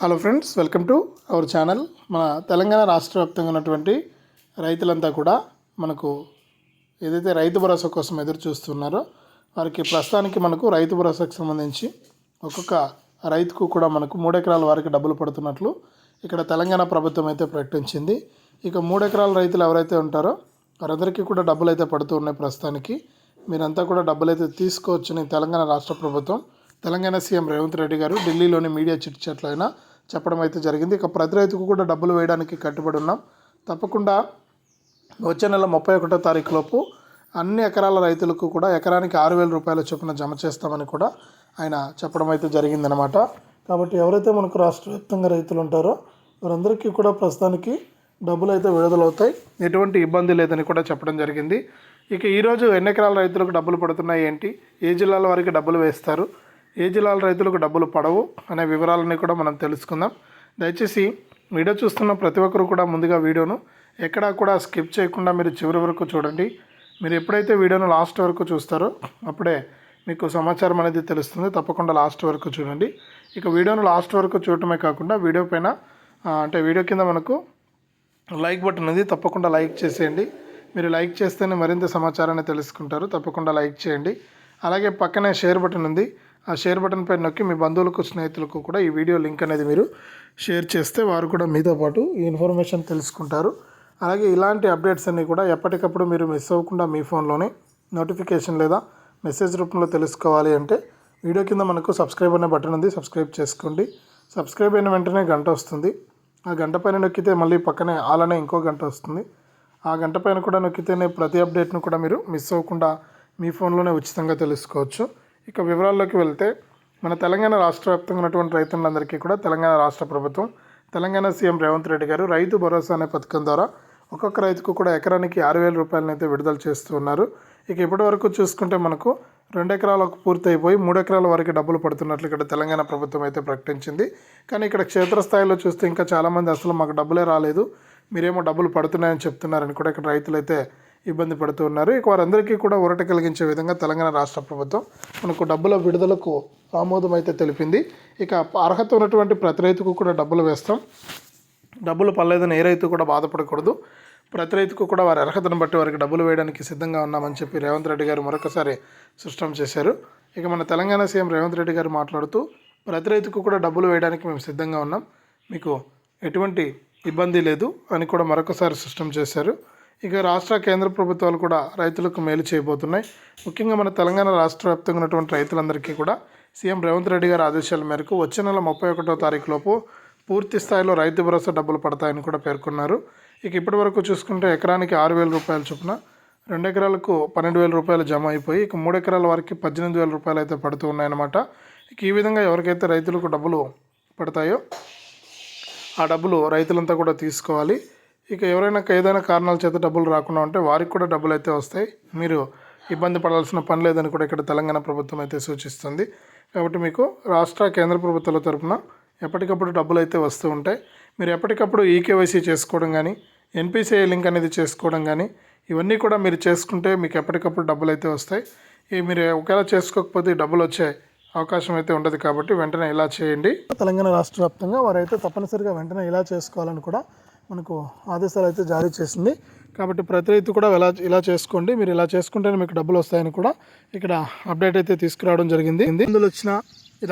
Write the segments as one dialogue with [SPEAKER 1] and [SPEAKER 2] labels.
[SPEAKER 1] Hello friends welcome to our channel మన తెలంగాణ రాష్ట్ర వ్యాప్తంగా ఉన్నటువంటి రైతులంతా కూడా మనకు ఏదైతే రైతు భరోసా కోసం ఎదురు చూస్తున్నారో వారికి ప్రస్తుతానికి మనకు రైతు భరోసాకు సంబంధించి ఒక్కొక్క రైతుకు కూడా మనకు మూడు ఎకరాల వారికి డబ్బులు పడుతున్నట్లు ఇక్కడ తెలంగాణ ప్రభుత్వం అయితే ప్రకటించింది. ఇక మూడు ఎకరాల రైతులు ఎవరైతే ఉంటారో వారందరికీ కూడా డబ్బులు అయితే పడుతూ ఉన్నాయి ప్రస్తుతానికి. మీరంతా కూడా డబ్బులు అయితే తీసుకోవచ్చని తెలంగాణ రాష్ట్ర ప్రభుత్వం తెలంగాణ సీఎం రేవంత్ రెడ్డి గారు ఢిల్లీలోని మీడియా చిట్చాట్లో అయినా చెప్పడం అయితే జరిగింది. ఇక ప్రతి రైతుకు కూడా డబ్బులు వేయడానికి కట్టుబడి ఉన్నాం. తప్పకుండా వచ్చే నెల ముప్పై ఒకటో తారీఖు లోపు అన్ని ఎకరాల రైతులకు కూడా ఎకరానికి ఆరు వేల రూపాయల చొప్పున జమ చేస్తామని కూడా ఆయన చెప్పడం అయితే జరిగిందనమాట కాబట్టి ఎవరైతే మనకు రాష్ట్ర వ్యాప్తంగా రైతులు ఉంటారో వారందరికీ కూడా ప్రస్తుతానికి డబ్బులు అయితే విడుదలవుతాయి. ఎటువంటి ఇబ్బంది లేదని కూడా చెప్పడం జరిగింది. ఇక ఈరోజు ఎన్ని ఎకరాల రైతులకు డబ్బులు పడుతున్నాయి ఏంటి? ఏ జిల్లాల వారికి డబ్బులు వేస్తారు? ఏ జిల్లాల రైతులకు డబ్బులు పడవు అనే వివరాలన్నీ కూడా మనం తెలుసుకుందాం. దయచేసి వీడియో చూస్తున్న ప్రతి ఒక్కరు కూడా ముందుగా వీడియోను ఎక్కడా కూడా స్కిప్ చేయకుండా మీరు చివరి వరకు చూడండి. మీరు ఎప్పుడైతే వీడియోను లాస్ట్ వరకు చూస్తారో అప్పుడే మీకు సమాచారం అనేది తెలుస్తుంది. తప్పకుండా లాస్ట్ వరకు చూడండి. ఇక వీడియోను లాస్ట్ వరకు చూడటమే కాకుండా వీడియో పైన అంటే వీడియో కింద మనకు లైక్ బటన్ ఉంది. తప్పకుండా లైక్ చేసేయండి. మీరు లైక్ చేస్తేనే మరింత సమాచారాన్ని తెలుసుకుంటారు. తప్పకుండా లైక్ చేయండి. అలాగే పక్కనే షేర్ బటన్ ఉంది. ఆ షేర్ బటన్ పైన నొక్కి మీ బంధువులకు స్నేహితులకు కూడా ఈ వీడియో లింక్ అనేది మీరు షేర్ చేస్తే వారు కూడా మీతో పాటు ఈ ఇన్ఫర్మేషన్ తెలుసుకుంటారు. అలాగే ఇలాంటి అప్డేట్స్ అన్నీ కూడా ఎప్పటికప్పుడు మీరు మిస్ అవ్వకుండా మీ ఫోన్లోనే నోటిఫికేషన్ లేదా మెసేజ్ రూపంలో తెలుసుకోవాలి అంటే వీడియో కింద మనకు సబ్స్క్రైబ్ అనే బటన్ ఉంది సబ్స్క్రైబ్ చేసుకోండి. సబ్స్క్రైబ్ అయిన వెంటనే గంట వస్తుంది. ఆ గంట పైన నొక్కితే మళ్ళీ పక్కనే ఆలనే ఇంకో గంట వస్తుంది. ఆ గంట పైన కూడా నొక్కితేనే ప్రతి అప్డేట్ను కూడా మీరు మిస్ అవ్వకుండా మీ ఫోన్లోనే ఉచితంగా తెలుసుకోవచ్చు. ఇక వివరాల్లోకి వెళ్తే మన తెలంగాణ రాష్ట్ర వ్యాప్తంగా ఉన్నటువంటి రైతులందరికీ కూడా తెలంగాణ రాష్ట్ర ప్రభుత్వం తెలంగాణ సీఎం రేవంత్ రెడ్డి గారు రైతు భరోసా అనే పథకం ద్వారా ఒక్కొక్క రైతుకు కూడా ఎకరానికి ఆరు వేల రూపాయలను అయితే విడుదల చేస్తూ ఉన్నారు. ఇక ఇప్పటి వరకు చూసుకుంటే మనకు రెండు ఎకరాలకు పూర్తయిపోయి మూడు ఎకరాల వరకు డబ్బులు పడుతున్నట్లు ఇక్కడ తెలంగాణ ప్రభుత్వం అయితే ప్రకటించింది. కానీ ఇక్కడ క్షేత్రస్థాయిలో చూస్తే ఇంకా చాలామంది అసలు మాకు డబ్బులే రాలేదు మీరేమో డబ్బులు పడుతున్నాయని చెప్తున్నారని కూడా ఇక్కడ రైతులైతే ఇబ్బంది పడుతూ ఉన్నారు. ఇక వారందరికీ కూడా ఊరట కలిగించే విధంగా తెలంగాణ రాష్ట్ర ప్రభుత్వం మనకు డబ్బుల విడుదలకు ఆమోదం అయితే తెలిపింది. ఇక అర్హత ఉన్నటువంటి ప్రతి రైతుకు కూడా డబ్బులు వేస్తాం. డబ్బులు పర్లేదని ఏ రైతు కూడా బాధపడకూడదు. ప్రతి రైతుకు కూడా వారి అర్హతను బట్టి వారికి డబ్బులు వేయడానికి సిద్ధంగా ఉన్నామని చెప్పి రేవంత్ రెడ్డి గారు మరొకసారి స్పష్టం చేశారు. ఇక మన తెలంగాణ సీఎం రేవంత్ రెడ్డి గారు మాట్లాడుతూ ప్రతి రైతుకు కూడా డబ్బులు వేయడానికి మేము సిద్ధంగా ఉన్నాం. మీకు ఎటువంటి ఇబ్బంది లేదు అని కూడా మరొకసారి స్పష్టం చేశారు. ఇక రాష్ట్ర కేంద్ర ప్రభుత్వాలు కూడా రైతులకు మేలు చేయబోతున్నాయి. ముఖ్యంగా మన తెలంగాణ రాష్ట్ర వ్యాప్తంగా ఉన్నటువంటి రైతులందరికీ కూడా సీఎం రేవంత్ రెడ్డి గారి ఆదేశాల మేరకు వచ్చే నెల ముప్పై ఒకటో తారీఖు లోపు పూర్తి స్థాయిలో రైతు భరోసా డబ్బులు పడతాయని కూడా పేర్కొన్నారు. ఇక ఇప్పటి వరకు చూసుకుంటే ఎకరానికి ఆరు వేల రూపాయల చొప్పున రెండు ఎకరాలకు పన్నెండు వేల రూపాయలు జమ అయిపోయి ఇక మూడు ఎకరాల వారికి పద్దెనిమిది వేల రూపాయలు అయితే పడుతూ ఉన్నాయన్నమాట. ఇక ఈ విధంగా ఎవరికైతే రైతులకు డబ్బులు పడతాయో ఆ డబ్బులు రైతులంతా కూడా తీసుకోవాలి. ఇక ఎవరైనా ఏదైనా కారణాల చేత డబ్బులు రాకుండా ఉంటే వారికి కూడా డబ్బులు అయితే వస్తాయి. మీరు ఇబ్బంది పడాల్సిన పని లేదని కూడా ఇక్కడ తెలంగాణ ప్రభుత్వం అయితే సూచిస్తుంది. కాబట్టి మీకు రాష్ట్ర కేంద్ర ప్రభుత్వాల తరపున ఎప్పటికప్పుడు డబ్బులు అయితే వస్తూ ఉంటాయి. మీరు ఎప్పటికప్పుడు ఈకేవైసీ చేసుకోవడం కానీ ఎన్పిసిఐ లింక్ అనేది చేసుకోవడం కానీ ఇవన్నీ కూడా మీరు చేసుకుంటే మీకు ఎప్పటికప్పుడు డబ్బులు అయితే వస్తాయి. ఈ మీరు ఒకవేళ చేసుకోకపోతే డబ్బులు వచ్చే అవకాశం అయితే ఉండదు కాబట్టి వెంటనే ఇలా చేయండి. తెలంగాణ రాష్ట్ర వ్యాప్తంగా వారైతే తప్పనిసరిగా వెంటనే ఇలా చేసుకోవాలని కూడా మనకు ఆదేశాలు అయితే జారీ చేసింది. కాబట్టి ప్రతి రైతు కూడా ఇలా ఇలా చేసుకోండి. మీరు ఇలా చేసుకుంటేనే మీకు డబ్బులు వస్తాయని కూడా ఇక్కడ అప్డేట్ అయితే తీసుకురావడం జరిగింది. ఇందులో వచ్చిన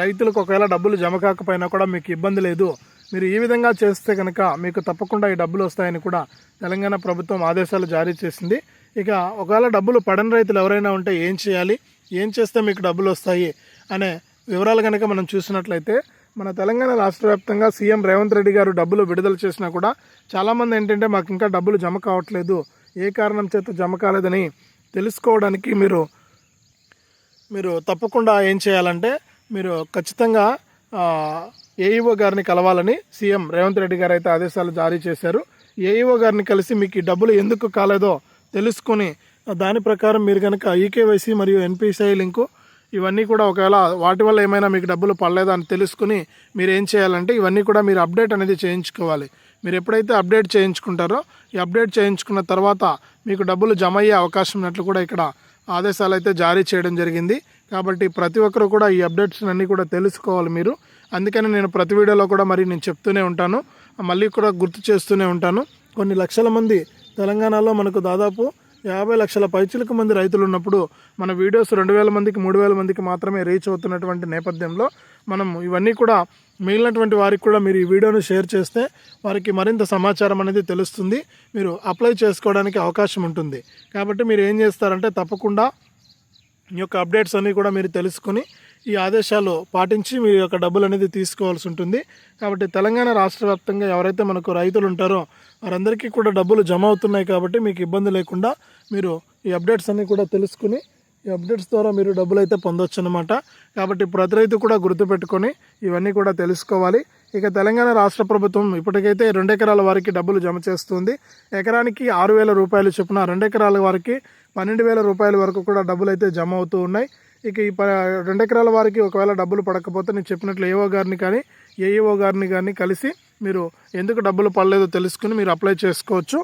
[SPEAKER 1] రైతులకు ఒకవేళ డబ్బులు జమ కాకపోయినా కూడా మీకు ఇబ్బంది లేదు. మీరు ఈ విధంగా చేస్తే కనుక మీకు తప్పకుండా ఈ డబ్బులు వస్తాయని కూడా తెలంగాణ ప్రభుత్వం ఆదేశాలు జారీ చేసింది. ఇక ఒకవేళ డబ్బులు పడని రైతులు ఎవరైనా ఉంటే ఏం చేయాలి? ఏం చేస్తే మీకు డబ్బులు వస్తాయి? అనే వివరాలు కనుక మనం చూసినట్లయితే మన తెలంగాణ రాష్ట్ర వ్యాప్తంగా సీఎం రేవంత్ రెడ్డి గారు డబ్బులు విడుదల చేసినా కూడా చాలామంది ఏంటంటే మాకు ఇంకా డబ్బులు జమ కావట్లేదు. ఏ కారణం చేత జమ కాలేదని తెలుసుకోవడానికి మీరు మీరు తప్పకుండా ఏం చేయాలంటే మీరు ఖచ్చితంగా ఏఈఓ గారిని కలవాలని సీఎం రేవంత్ రెడ్డి గారు అయితే ఆదేశాలు జారీ చేశారు. ఏఈఓ గారిని కలిసి మీకు ఈ డబ్బులు ఎందుకు కాలేదో తెలుసుకొని దాని ప్రకారం మీరు కనుక ఈకేవైసీ మరియు ఎన్పిసిఐ లింకు ఇవన్నీ కూడా ఒకవేళ వాటి వల్ల ఏమైనా మీకు డబ్బులు పడలేదా అని తెలుసుకుని మీరు ఏం చేయాలంటే ఇవన్నీ కూడా మీరు అప్డేట్ అనేది చేయించుకోవాలి. మీరు ఎప్పుడైతే అప్డేట్ చేయించుకుంటారో ఈ అప్డేట్ చేయించుకున్న తర్వాత మీకు డబ్బులు జమ అయ్యే అవకాశం ఉన్నట్లు కూడా ఇక్కడ ఆదేశాలు అయితే జారీ చేయడం జరిగింది. కాబట్టి ప్రతి ఒక్కరు కూడా ఈ అప్డేట్స్ అన్నీ కూడా తెలుసుకోవాలి మీరు. అందుకని నేను ప్రతి వీడియోలో కూడా మరి నేను చెప్తూనే ఉంటాను. మళ్ళీ కూడా గుర్తు చేస్తూనే ఉంటాను. కొన్ని లక్షల మంది తెలంగాణలో మనకు దాదాపు యాభై లక్షల పైచులకు మంది రైతులు ఉన్నప్పుడు మన వీడియోస్ రెండు వేల మందికి మూడు వేల మందికి మాత్రమే రీచ్ అవుతున్నటువంటి నేపథ్యంలో మనం ఇవన్నీ కూడా మిగిలినటువంటి వారికి కూడా మీరు ఈ వీడియోను షేర్ చేస్తే వారికి మరింత సమాచారం అనేది తెలుస్తుంది. మీరు అప్లై చేసుకోవడానికి అవకాశం ఉంటుంది. కాబట్టి మీరు ఏం చేస్తారంటే తప్పకుండా ఈ యొక్క అప్డేట్స్ అన్నీ కూడా మీరు తెలుసుకొని ఈ ఆదేశాలు పాటించి మీ యొక్క డబ్బులు అనేది తీసుకోవాల్సి ఉంటుంది. కాబట్టి తెలంగాణ రాష్ట్ర వ్యాప్తంగా ఎవరైతే మనకు రైతులు ఉంటారో వారందరికీ కూడా డబ్బులు జమ అవుతున్నాయి కాబట్టి మీకు ఇబ్బంది లేకుండా మీరు ఈ అప్డేట్స్ అన్నీ కూడా తెలుసుకుని ఈ అప్డేట్స్ ద్వారా మీరు డబ్బులు అయితే పొందొచ్చు అనమాట కాబట్టి ప్రతి రైతు కూడా గుర్తుపెట్టుకొని ఇవన్నీ కూడా తెలుసుకోవాలి. ఇక తెలంగాణ రాష్ట్ర ప్రభుత్వం ఇప్పటికైతే రెండు ఎకరాల వారికి డబ్బులు జమ చేస్తుంది. ఎకరానికి ఆరు వేల రూపాయలు చొప్పున రెండు ఎకరాల వారికి పన్నెండు వేల రూపాయల వరకు కూడా డబ్బులు అయితే జమ అవుతూ ఉన్నాయి. ఇక ఈ ప రెండు ఎకరాల వారికి ఒకవేళ డబ్బులు పడకపోతే నేను చెప్పినట్లు ఏఓ గారిని కానీ ఏఈఓ గారిని కానీ కలిసి మీరు ఎందుకు డబ్బులు పడలేదో తెలుసుకుని మీరు అప్లై చేసుకోవచ్చు.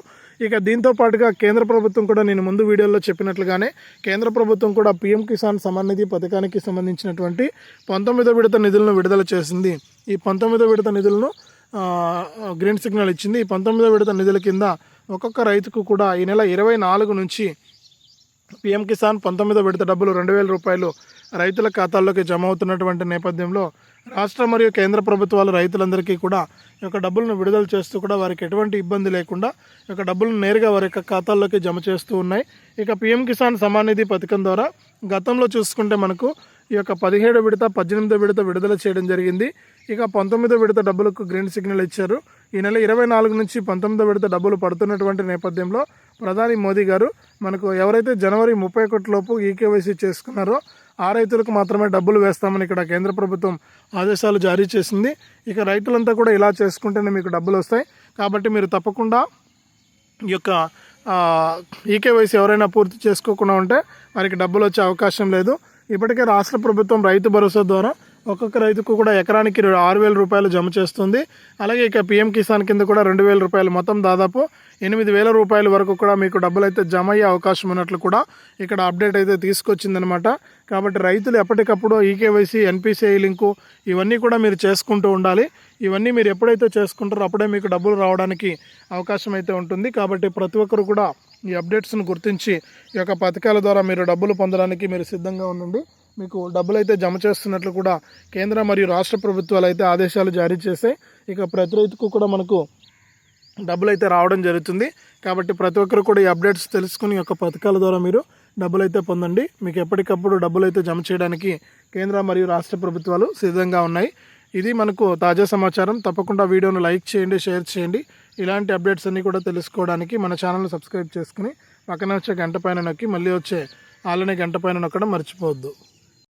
[SPEAKER 1] ఇక దీంతో పాటుగా కేంద్ర ప్రభుత్వం కూడా నేను ముందు వీడియోలో చెప్పినట్లుగానే కేంద్ర ప్రభుత్వం కూడా పీఎం కిసాన్ సమాన్ నిధి పథకానికి సంబంధించినటువంటి పంతొమ్మిదో విడత నిధులను విడుదల చేసింది. ఈ పంతొమ్మిదో విడత నిధులను గ్రీన్ సిగ్నల్ ఇచ్చింది. ఈ పంతొమ్మిదో విడత నిధుల కింద ఒక్కొక్క రైతుకు కూడా ఈ నెల ఇరవై నాలుగు నుంచి పీఎం కిసాన్ పంతొమ్మిదో విడత డబ్బులు రెండు వేల రూపాయలు రైతుల ఖాతాల్లోకి జమ అవుతున్నటువంటి నేపథ్యంలో రాష్ట్ర మరియు కేంద్ర ప్రభుత్వాలు రైతులందరికీ కూడా ఈ యొక్క డబ్బులను విడుదల చేస్తూ కూడా వారికి ఎటువంటి ఇబ్బంది లేకుండా ఈ యొక్క డబ్బులను నేరుగా వారి యొక్క ఖాతాల్లోకి జమ చేస్తూ ఉన్నాయి. ఇక పీఎం కిసాన్ సమానిధి పథకం ద్వారా గతంలో చూసుకుంటే మనకు ఈ యొక్క పదిహేడు విడత పద్దెనిమిదో విడత విడుదల చేయడం జరిగింది. ఇక పంతొమ్మిదో విడత డబ్బులకు గ్రీన్ సిగ్నల్ ఇచ్చారు. ఈ నెల ఇరవై నాలుగు నుంచి పంతొమ్మిదో విడత డబ్బులు పడుతున్నటువంటి నేపథ్యంలో ప్రధాని మోదీ గారు మనకు ఎవరైతే జనవరి ముప్పై ఒకటిలోపు ఈకేవైసీ చేసుకున్నారో ఆ రైతులకు మాత్రమే డబ్బులు వేస్తామని ఇక్కడ కేంద్ర ప్రభుత్వం ఆదేశాలు జారీ చేసింది. ఇక రైతులంతా కూడా ఇలా చేసుకుంటేనే మీకు డబ్బులు వస్తాయి. కాబట్టి మీరు తప్పకుండా ఈ యొక్క ఈకేవైసీ ఎవరైనా పూర్తి చేసుకోకుండా ఉంటే వారికి డబ్బులు వచ్చే అవకాశం లేదు. ఇప్పటికే రాష్ట్ర ప్రభుత్వం రైతు భరోసా ద్వారా ఒక్కొక్క రైతుకు కూడా ఎకరానికి ఆరు వేల రూపాయలు జమ చేస్తుంది. అలాగే ఇక పిఎం కిసాన్ కింద కూడా రెండు వేల రూపాయలు మొత్తం దాదాపు ఎనిమిది వేల రూపాయల వరకు కూడా మీకు డబ్బులు అయితే జమ అయ్యే అవకాశం ఉన్నట్లు కూడా ఇక్కడ అప్డేట్ అయితే తీసుకొచ్చిందనమాట కాబట్టి రైతులు ఎప్పటికప్పుడు ఈకేవైసీ ఎన్పిసిఐ లింకు ఇవన్నీ కూడా మీరు చేసుకుంటూ ఉండాలి. ఇవన్నీ మీరు ఎప్పుడైతే చేసుకుంటారో అప్పుడే మీకు డబ్బులు రావడానికి అవకాశం అయితే ఉంటుంది. కాబట్టి ప్రతి ఒక్కరు కూడా ఈ అప్డేట్స్ను గుర్తించి ఈ యొక్క పథకాల ద్వారా మీరు డబ్బులు పొందడానికి మీరు సిద్ధంగా ఉండండి. మీకు డబ్బులు అయితే జమ చేస్తున్నట్లు కూడా కేంద్ర మరియు రాష్ట్ర ప్రభుత్వాలు అయితే ఆదేశాలు జారీ చేసాయి ఇక ప్రతి రైతుకు కూడా మనకు డబ్బులు అయితే రావడం జరుగుతుంది. కాబట్టి ప్రతి ఒక్కరు కూడా ఈ అప్డేట్స్ తెలుసుకుని ఈ యొక్క పథకాల ద్వారా మీరు డబ్బులు అయితే పొందండి. మీకు ఎప్పటికప్పుడు డబ్బులు అయితే జమ చేయడానికి కేంద్ర మరియు రాష్ట్ర ప్రభుత్వాలు సిద్ధంగా ఉన్నాయి. ఇది మనకు తాజా సమాచారం. తప్పకుండా వీడియోను లైక్ చేయండి షేర్ చేయండి. ఇలాంటి అప్డేట్స్ అన్నీ కూడా తెలుసుకోవడానికి మన ఛానల్ని సబ్స్క్రైబ్ చేసుకుని పక్కన వచ్చే గంట పైన నొక్కి మళ్ళీ వచ్చే ఆలనే గంట పైన నొక్కడం మర్చిపోవద్దు.